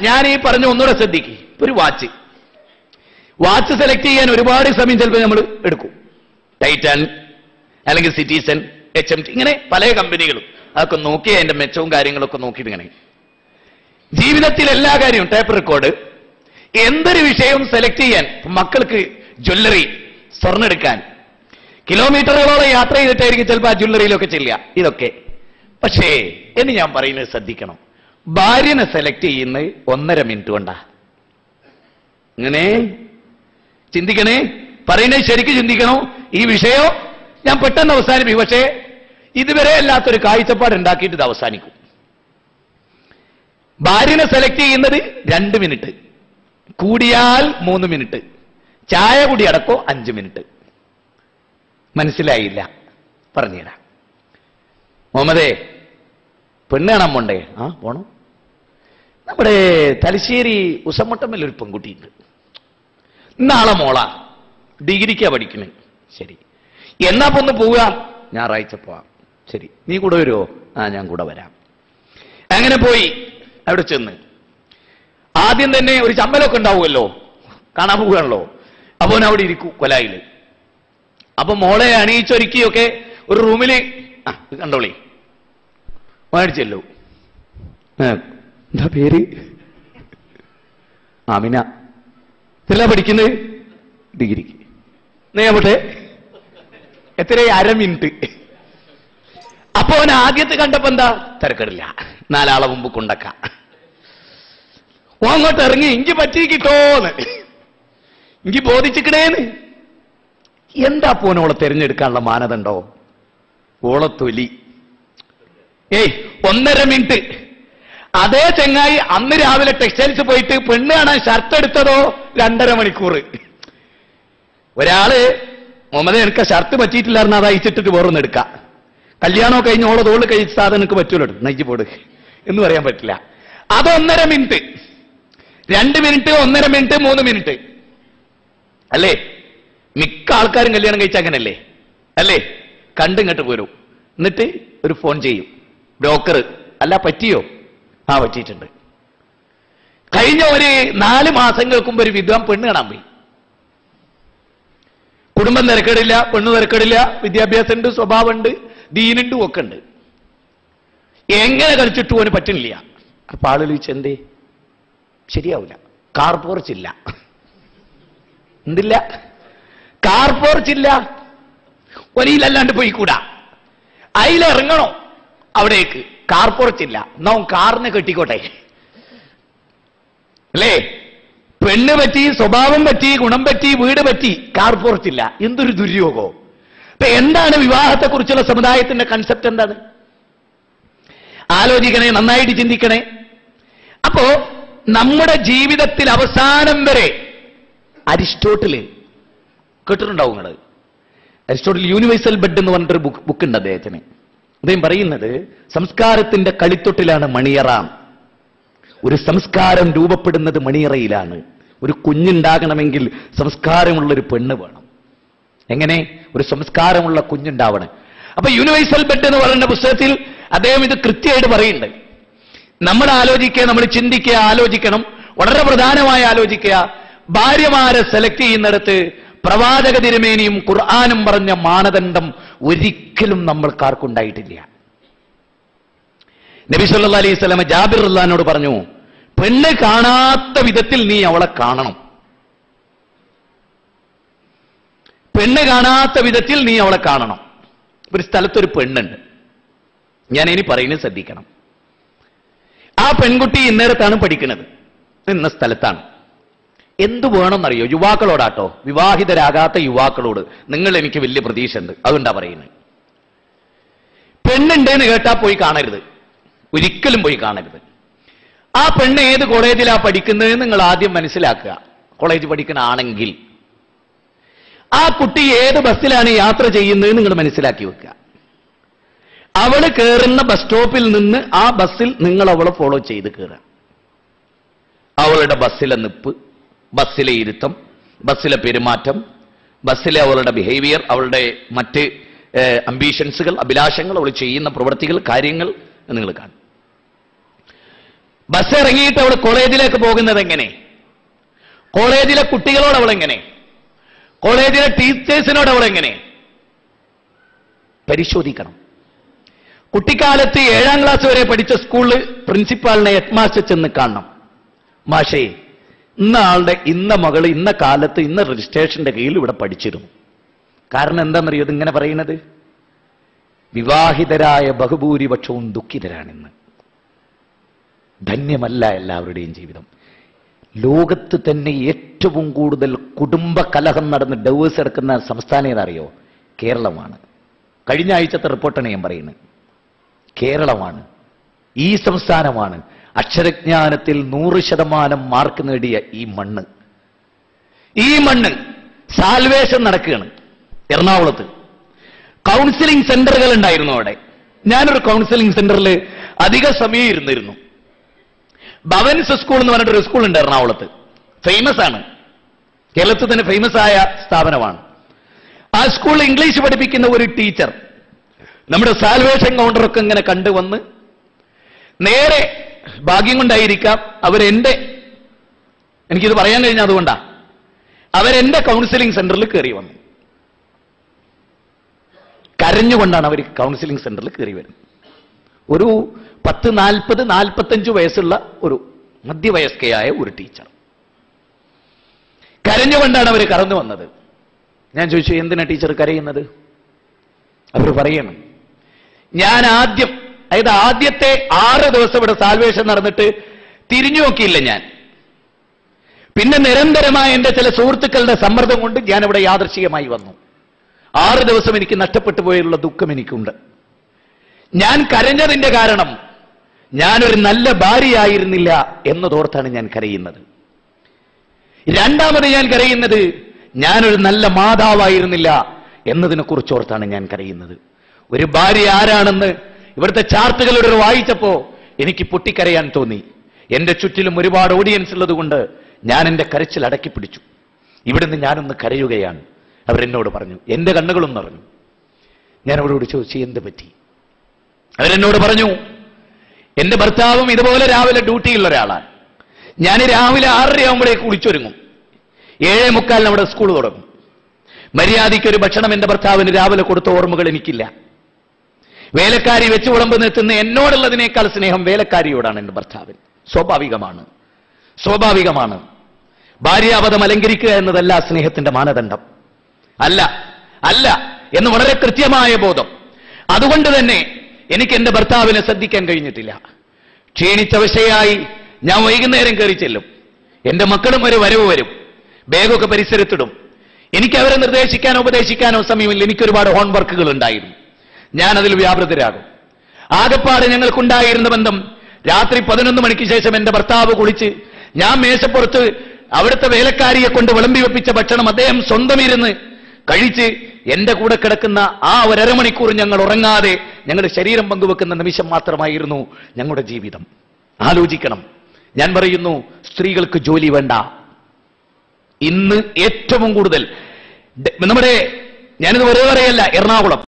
ഞാൻ ഈ പറഞ്ഞ ഒന്നുകൂടെ ശ്രദ്ധിക്കും. ഒരു വാച്ച് വാച്ച് സെലക്ട് ചെയ്യാൻ ഒരുപാട് സമയം ചിലപ്പോൾ നമ്മൾ എടുക്കും. ടൈറ്റൻ അല്ലെങ്കിൽ സിറ്റിസൺ എച്ച് എം ടി ഇങ്ങനെ പല കമ്പനികളും. അതൊക്കെ നോക്കി അതിന്റെ മെച്ചവും കാര്യങ്ങളൊക്കെ നോക്കിയിട്ട് ഇങ്ങനെ. ജീവിതത്തിൽ എല്ലാ കാര്യവും ടേപ്പ് റെക്കോർഡ് എന്തൊരു വിഷയവും സെലക്ട് ചെയ്യാൻ മക്കൾക്ക് ജ്വല്ലറി സ്വർണം എടുക്കാൻ. കിലോമീറ്ററുകളോളം യാത്ര ചെയ്തിട്ടായിരിക്കും ചിലപ്പോൾ ആ ജ്വല്ലറിയിലൊക്കെ ചെല്ലുക. ഇതൊക്കെ. പക്ഷേ എന്ന് ഞാൻ പറയുന്നത് ശ്രദ്ധിക്കണം. ഭാര്യനെ സെലക്ട് ചെയ്യുന്നത് ഒന്നര മിനിറ്റ് കൊണ്ടാ. ഇങ്ങനെ? ചിന്തിക്കണേ? പറയുന്നത് ശരിക്കും ചിന്തിക്കണോ? ഈ വിഷയം ഞാൻ പെട്ടെന്ന് അവസാനിപ്പിക്കും. പക്ഷേ ഇതുവരെ അല്ലാത്തൊരു കാഴ്ചപ്പാട് ഉണ്ടാക്കിയിട്ട് ഇത് അവസാനിക്കും. ഭാര്യനെ സെലക്ട് ചെയ്യുന്നത് രണ്ട് മിനിറ്റ് കൂടിയാൽ മൂന്ന് മിനിറ്റ് ചായ കൂടി അടക്കോ അഞ്ച് മിനിറ്റ് മനസ്സിലായില്ല. പറഞ്ഞുതരാം. മുഹമ്മദേ പെണ്ണ് കാണാൻ പോണ്ടേ? ആ പോണം. നമ്മുടെ തലശ്ശേരി ഉസമട്ടമ്മൽ ഒരു പെൺകുട്ടിയുണ്ട്. നാളെ മോള. ഡിഗ്രിക്കാ പഠിക്കണേ. ശരി. എന്നാ പൊന്ന് പോവുക? ഞായറാഴ്ച പോവാം. ശരി. നീ കൂടെ വരുമോ ആ ഞാൻ കൂടെ വരാം. അങ്ങനെ പോയി. അവിടെ ചെന്ന്. ആദ്യം തന്നെ ഒരു ചമ്മലൊക്കെ ഉണ്ടാവുമല്ലോ. കാണാൻ പോവുകയാണല്ലോ. അപ്പോൻ അവിടെ ഇരിക്കൂ കൊലായിൽ അപ്പൊ മോളെ അണിയിച്ചൊരുക്കിയൊക്കെ ഒരു റൂമിൽ ആ കണ്ടോളി. മേടിച്ചല്ലോ എന്താ പേര്? അമിന. ഇതെല്ലാം പഠിക്കുന്നത്? ഡിഗ്രിക്ക്. നേമട്ടെ എത്ര അര മിനിറ്റ്. അപ്പൊ അവൻ ആദ്യത്തെ കണ്ടപ്പോ എന്താ? തിരക്കടില്ല. നാലാളെ മുമ്പ് കൊണ്ടക്ക. ഓ അങ്ങോട്ട് ഇറങ്ങി ഇഞ്ചി പറ്റിക്കിട്ടോന്ന് ഇഞ്ചി ബോധിച്ചിക്കണേന്ന്. എന്താ പോനോളെ തിരഞ്ഞെടുക്കാനുള്ള മാനദണ്ഡോ? ഓളെ തൊലി. ഏയ് ഒന്നര മിനിറ്റ്. അതേ ചെങ്ങായി അന്ന് രാവിലെ ടെക്സ്റ്റൈൽസ് പോയിട്ട് പെണ്ണ് കാണാൻ ഷർട്ട് എടുത്തതോ രണ്ടര മണിക്കൂർ ഒരാൾ മുഹമ്മദ് എനിക്ക് ഷർട്ട് പറ്റിയിട്ടില്ലായിരുന്നു അത് അയച്ചിട്ടിട്ട് വേറൊന്ന് എടുക്കാം. കല്യാണോ കഴിഞ്ഞ് ഓളെ തോൾ കഴിച്ച സാധനം എനിക്ക് പറ്റൂലോ? നയിച്ചു പോട് എന്ന് പറയാൻ പറ്റില്ല. അത് ഒന്നര മിനിറ്റ്. രണ്ട് മിനിറ്റ് ഒന്നര മിനിറ്റ് മൂന്ന് മിനിറ്റ്. അല്ലേ? മിക്ക ആൾക്കാരും കല്യാണം കഴിച്ച അങ്ങനല്ലേ? അല്ലേ? കണ്ടിങ്ങോട്ട് പോരും. എന്നിട്ട് ഒരു ഫോൺ ചെയ്യും. ബ്രോക്കർ അല്ല പറ്റിയോ? ആ പറ്റിയിട്ടുണ്ട്. കഴിഞ്ഞ ഒരു നാല് മാസങ്ങൾക്ക് മുമ്പ് ഒരു വിദ്വാൻ പെണ്ണ് കാണാൻ പോയി. കുടുംബം തിരക്കേടില്ല പെണ്ണ് തിരക്കടില്ല വിദ്യാഭ്യാസം ഉണ്ട് സ്വഭാവമുണ്ട് ദീനുണ്ട് ഒക്കെ ഉണ്ട് എങ്ങനെ കളിച്ചിട്ട് പോന് പറ്റുന്നില്ല അപ്പൊ ആൾ ചോദിച്ചു എന്തേ? ശരിയാവില്ല കാർ പോർച്ചില്ല എന്തില്ല? കാർ പോർച്ചില്ല ഒരിയിലല്ലാണ്ട് പോയിക്കൂടാ. അതിലിറങ്ങണോ അവിടേക്ക്. കാർ പോർച്ചില്ല. എന്നാ കാറിന് കെട്ടിക്കോട്ടെ. അല്ലേ? പെണ്ണ് പറ്റി സ്വഭാവം പറ്റി ഗുണം പറ്റി വീട് പറ്റി കാർ പോർച്ചില്ല. എന്തൊരു ദുര്യോഗോ അപ്പൊ എന്താണ് വിവാഹത്തെക്കുറിച്ചുള്ള സമുദായത്തിന്റെ കൺസെപ്റ്റ് എന്താണ്? ആലോചിക്കണേ നന്നായിട്ട് ചിന്തിക്കണേ. അപ്പോ നമ്മുടെ ജീവിതത്തിൽ അവസാനം വരെ അരിസ്റ്റോട്ടിൽ കേട്ടിട്ടുണ്ടാവും നിങ്ങൾ അരിസ്റ്റോട്ടിൽ യൂണിവേഴ്സൽ ബെഡ് എന്ന് പറഞ്ഞിട്ടൊരു ബുക്ക് ബുക്ക് ഉണ്ട് അദ്ദേഹത്തിന്. അദ്ദേഹം പറയുന്നത് സംസ്കാരത്തിന്റെ കളിത്തൊട്ടിലാണ് മണിയറ. ഒരു സംസ്കാരം രൂപപ്പെടുന്നത് മണിയറയിലാണ്. ഒരു കുഞ്ഞുണ്ടാകണമെങ്കിൽ സംസ്കാരമുള്ള ഒരു പെണ്ണ് വേണം. എങ്ങനെ? ഒരു സംസ്കാരമുള്ള കുഞ്ഞുണ്ടാവണം. അപ്പൊ യൂണിവേഴ്സൽ ബെഡ് എന്ന് പറയുന്ന പുസ്തകത്തിൽ അദ്ദേഹം ഇത് കൃത്യമായിട്ട് പറയുന്നുണ്ട്. നമ്മൾ ആലോചിക്കുക നമ്മൾ ചിന്തിക്കുക ആലോചിക്കണം. വളരെ പ്രധാനമായി ആലോചിക്കുക. ഭാര്യമാരെ സെലക്ട് ചെയ്യുന്നിടത്ത് പ്രവാചക തിരുമേനിയും ഖുർആാനും പറഞ്ഞ മാനദണ്ഡം ഒരിക്കലും നമ്മൾക്കാർക്കുണ്ടായിട്ടില്ല. നബി സല്ല അലൈഹി സ്വലാമ ജാബിർ അള്ളഹാനോട് പറഞ്ഞു പെണ്ണ് കാണാത്ത വിധത്തിൽ നീ അവളെ കാണണം. പെണ്ണ് കാണാത്ത വിധത്തിൽ നീ അവളെ കാണണം. ഒരു സ്ഥലത്തൊരു പെണ്ണുണ്ട്. ഞാൻ ഇനി പറയുന്നത് ശ്രദ്ധിക്കണം. ആ പെൺകുട്ടി ഇന്നേരത്താണ് പഠിക്കുന്നത് ഇന്ന സ്ഥലത്താണ്. എന്തു വേണമെന്നറിയോ? യുവാക്കളോടാട്ടോ. വിവാഹിതരാകാത്ത യുവാക്കളോട്. നിങ്ങൾ എനിക്ക് വലിയ പ്രതീക്ഷ ഉണ്ട് അതുകൊണ്ടാ പറയുന്നത്. പെണ്ണുണ്ട് എന്ന് കേട്ടാ പോയി കാണരുത്. ഒരിക്കലും പോയി കാണരുത്. ആ പെണ്ണ് ഏത് കോളേജിലാ പഠിക്കുന്നത് നിങ്ങൾ ആദ്യം മനസ്സിലാക്കുക. കോളേജ് പഠിക്കുന്ന ആണെങ്കിൽ ആ കുട്ടി ഏത് ബസ്സിലാണ് യാത്ര ചെയ്യുന്നത് നിങ്ങൾ മനസ്സിലാക്കി വെക്കുക. അവൾ കയറുന്ന ബസ് സ്റ്റോപ്പിൽ നിന്ന് ആ ബസ്സിൽ നിങ്ങൾ അവളെ ഫോളോ ചെയ്ത് കയറുക അവളുടെ ബസ്സിലെ നിപ്പ് ബസ്സിലെ ഇരുത്തം ബസ്സിലെ പെരുമാറ്റം ബസ്സിലെ അവളുടെ ബിഹേവിയർ അവളുടെ മറ്റ് അംബീഷൻസുകൾ അഭിലാഷങ്ങൾ അവൾ ചെയ്യുന്ന പ്രവൃത്തികൾ കാര്യങ്ങൾ നിങ്ങൾ കാണും. ബസ് ഇറങ്ങിയിട്ട് അവൾ കോളേജിലേക്ക് പോകുന്നത് എങ്ങനെ? കോളേജിലെ കുട്ടികളോട് അവൾ എങ്ങനെ? കോളേജിലെ ടീച്ചേഴ്സിനോട് അവൾ എങ്ങനെ? പരിശോധിക്കണം. കുട്ടിക്കാലത്ത് ഏഴാം ക്ലാസ് വരെ പഠിച്ച സ്കൂളിൽ പ്രിൻസിപ്പാളിനെ ഹെഡ് മാസ്റ്റർ ചെന്ന് കാണണം. മാഷേ ഇന്ന ആളുടെ ഇന്ന മകൾ ഇന്ന കാലത്ത് ഇന്ന രജിസ്ട്രേഷന്റെ കീഴിൽ ഇവിടെ പഠിച്ചിരുന്നു. കാരണം എന്താണെന്നറിയോ ഇതിങ്ങനെ പറയുന്നത്? വിവാഹിതരായ ബഹുഭൂരിപക്ഷവും ദുഃഖിതരാണിന്ന്. ധന്യമല്ല എല്ലാവരുടെയും ജീവിതം. ലോകത്ത് തന്നെ ഏറ്റവും കൂടുതൽ കുടുംബ കലഹം നടന്ന് ഡവേഴ്സ് എടുക്കുന്ന സംസ്ഥാനം ഏതറിയോ? കേരളമാണ്. കഴിഞ്ഞ ആഴ്ചത്തെ റിപ്പോർട്ടാണ് ഞാൻ പറയുന്നത്. കേരളമാണ്. ഈ സംസ്ഥാനമാണ്. അക്ഷരജ്ഞാനത്തിൽ നൂറ് ശതമാനം മാർക്ക് നേടിയ ഈ മണ്ണ്. ഈ മണ്ണ് സാൽവേഷൻ നടക്കുകയാണ്. എറണാകുളത്ത്. കൗൺസിലിംഗ് സെന്ററുകൾ ഉണ്ടായിരുന്നു അവിടെ. ഞാനൊരു കൗൺസിലിംഗ് സെന്ററിൽ അധിക സമയം ഇരുന്നിരുന്നു. ഭവൻസ് സ്കൂൾ എന്ന് പറഞ്ഞിട്ടൊരു സ്കൂൾ ഉണ്ട് എറണാകുളത്ത്. ഫേമസ് ആണ്. കേരളത്തിൽ തന്നെ ഫേമസ് ആയ സ്ഥാപനമാണ്. ആ സ്കൂളിൽ ഇംഗ്ലീഷ് പഠിപ്പിക്കുന്ന ഒരു ടീച്ചർ നമ്മുടെ സാൽവേഷൻ കൗണ്ടറൊക്കെ ഇങ്ങനെ കണ്ടുവന്ന് നേരെ ഭാഗ്യം കൊണ്ടായിരിക്കാം അവരെന്റെ എനിക്കിത് പറയാൻ കഴിഞ്ഞ അതുകൊണ്ടാ. അവരെന്റെ കൗൺസിലിംഗ് സെന്ററിൽ കയറി വന്നു. കരഞ്ഞുകൊണ്ടാണ് അവർ കൗൺസിലിംഗ് സെന്ററിൽ കയറി വരുന്നത്. ഒരു പത്ത് നാൽപ്പത് നാൽപ്പത്തഞ്ച് വയസ്സുള്ള ഒരു മധ്യവയസ്കയായ ഒരു ടീച്ചർ. കരഞ്ഞുകൊണ്ടാണ് അവർ കറന്നു വന്നത്. ഞാൻ ചോദിച്ചു എന്തിനാ ടീച്ചർ കരയുന്നത്? അവർ പറയണം ഞാൻ ആദ്യം അതായത് ആദ്യത്തെ ആറ് ദിവസം ഇവിടെ സാൽവേഷൻ നടന്നിട്ട് തിരിഞ്ഞു നോക്കിയില്ല ഞാൻ. പിന്നെ നിരന്തരമായ എന്റെ ചില സുഹൃത്തുക്കളുടെ സമ്മർദ്ദം കൊണ്ട് ഞാൻ ഇവിടെ യാദർശികമായി വന്നു. ആറ് ദിവസം എനിക്ക് നഷ്ടപ്പെട്ടു പോയുള്ള ദുഃഖം എനിക്കുണ്ട്. ഞാൻ കരഞ്ഞതിന്റെ കാരണം ഞാനൊരു നല്ല ഭാര്യയായിരുന്നില്ല എന്നതോർത്താണ് ഞാൻ കരയുന്നത്. രണ്ടാമത് ഞാൻ കരയുന്നത് ഞാനൊരു നല്ല മാതാവായിരുന്നില്ല എന്നതിനെ കുറിച്ചോർത്താണ് ഞാൻ കരയുന്നത്. ഒരു ഭാര്യ ആരാണെന്ന് ഇവിടുത്തെ ചാർട്ടുകളുടെ വായിച്ചപ്പോ എനിക്ക് പൊട്ടിക്കരയാൻ തോന്നി. എന്റെ ചുറ്റിലും ഒരുപാട് ഓഡിയൻസ് ഉള്ളതുകൊണ്ട് ഞാൻ എന്റെ കരച്ചിൽ അടക്കി പിടിച്ചു. ഇവിടുന്ന് ഞാനൊന്ന് കരയുകയാണ്. അവരെന്നോട് പറഞ്ഞു എന്റെ കണ്ണുകളും നിറഞ്ഞു. ഞാൻ അവരോട് ചോദിച്ചു എന്ത് പറ്റി? അവരെന്നോട് പറഞ്ഞു എന്റെ ഭർത്താവും ഇതുപോലെ രാവിലെ ഡ്യൂട്ടിയുള്ള ഒരാളാണ്. ഞാൻ രാവിലെ ആറരയാകുമ്പോഴേക്ക് കുളിച്ചൊരുങ്ങും ഏഴേ മുക്കാലിന് അവിടെ സ്കൂൾ തുടങ്ങും മര്യാദയ്ക്ക് ഒരു ഭക്ഷണം എന്റെ ഭർത്താവിന് രാവിലെ കൊടുത്ത ഓർമ്മകൾ എനിക്കില്ല. വേലക്കാരി വെച്ച് വിളമ്പ് എത്തുന്ന എന്നോടുള്ളതിനേക്കാൾ സ്നേഹം വേലക്കാരിയോടാണ് എന്റെ ഭർത്താവിന്. സ്വാഭാവികമാണ്. സ്വാഭാവികമാണ്. ഭാര്യാപദം അലങ്കരിക്കുക എന്നതല്ല സ്നേഹത്തിന്റെ മാനദണ്ഡം. അല്ല അല്ല എന്ന് വളരെ കൃത്യമായ ബോധം. അതുകൊണ്ട് തന്നെ എനിക്ക് എന്റെ ഭർത്താവിനെ ശ്രദ്ധിക്കാൻ കഴിഞ്ഞിട്ടില്ല. ക്ഷീണിച്ച വിഷയായി ഞാൻ വൈകുന്നേരം കയറി ചെല്ലും. എന്റെ മക്കളും ഒരു വരവ് വരും. ബേഗൊക്കെ പരിസരത്തിടും. എനിക്ക് അവരെ നിർദ്ദേശിക്കാനോ ഉപദേശിക്കാനോ സമയമില്ല. എനിക്കൊരുപാട് ഹോംവർക്കുകൾ ഉണ്ടായിരുന്നു. ഞാൻ അതിൽ വ്യാപൃതരാകും. ആകപ്പാട് ഞങ്ങൾക്കുണ്ടായിരുന്ന ബന്ധം രാത്രി പതിനൊന്ന് മണിക്ക് ശേഷം എന്റെ ഭർത്താവ് കുളിച്ച് ഞാൻ മേശപ്പുറത്ത് അവിടുത്തെ വേലക്കാരിയെ കൊണ്ട് വിളമ്പി വെപ്പിച്ച ഭക്ഷണം അദ്ദേഹം സ്വന്തം ഇരുന്ന് കഴിച്ച് എന്റെ കൂടെ കിടക്കുന്ന ആ ഒരമണിക്കൂർ ഞങ്ങൾ ഉറങ്ങാതെ ഞങ്ങളുടെ ശരീരം പങ്കുവെക്കുന്ന നിമിഷം മാത്രമായിരുന്നു ഞങ്ങളുടെ ജീവിതം. ആലോചിക്കണം. ഞാൻ പറയുന്നു സ്ത്രീകൾക്ക് ജോലി വേണ്ട. ഇന്ന് ഏറ്റവും കൂടുതൽ. നമ്മുടെ ഞാനിത് വെറുതെ പറയല്ല എറണാകുളം.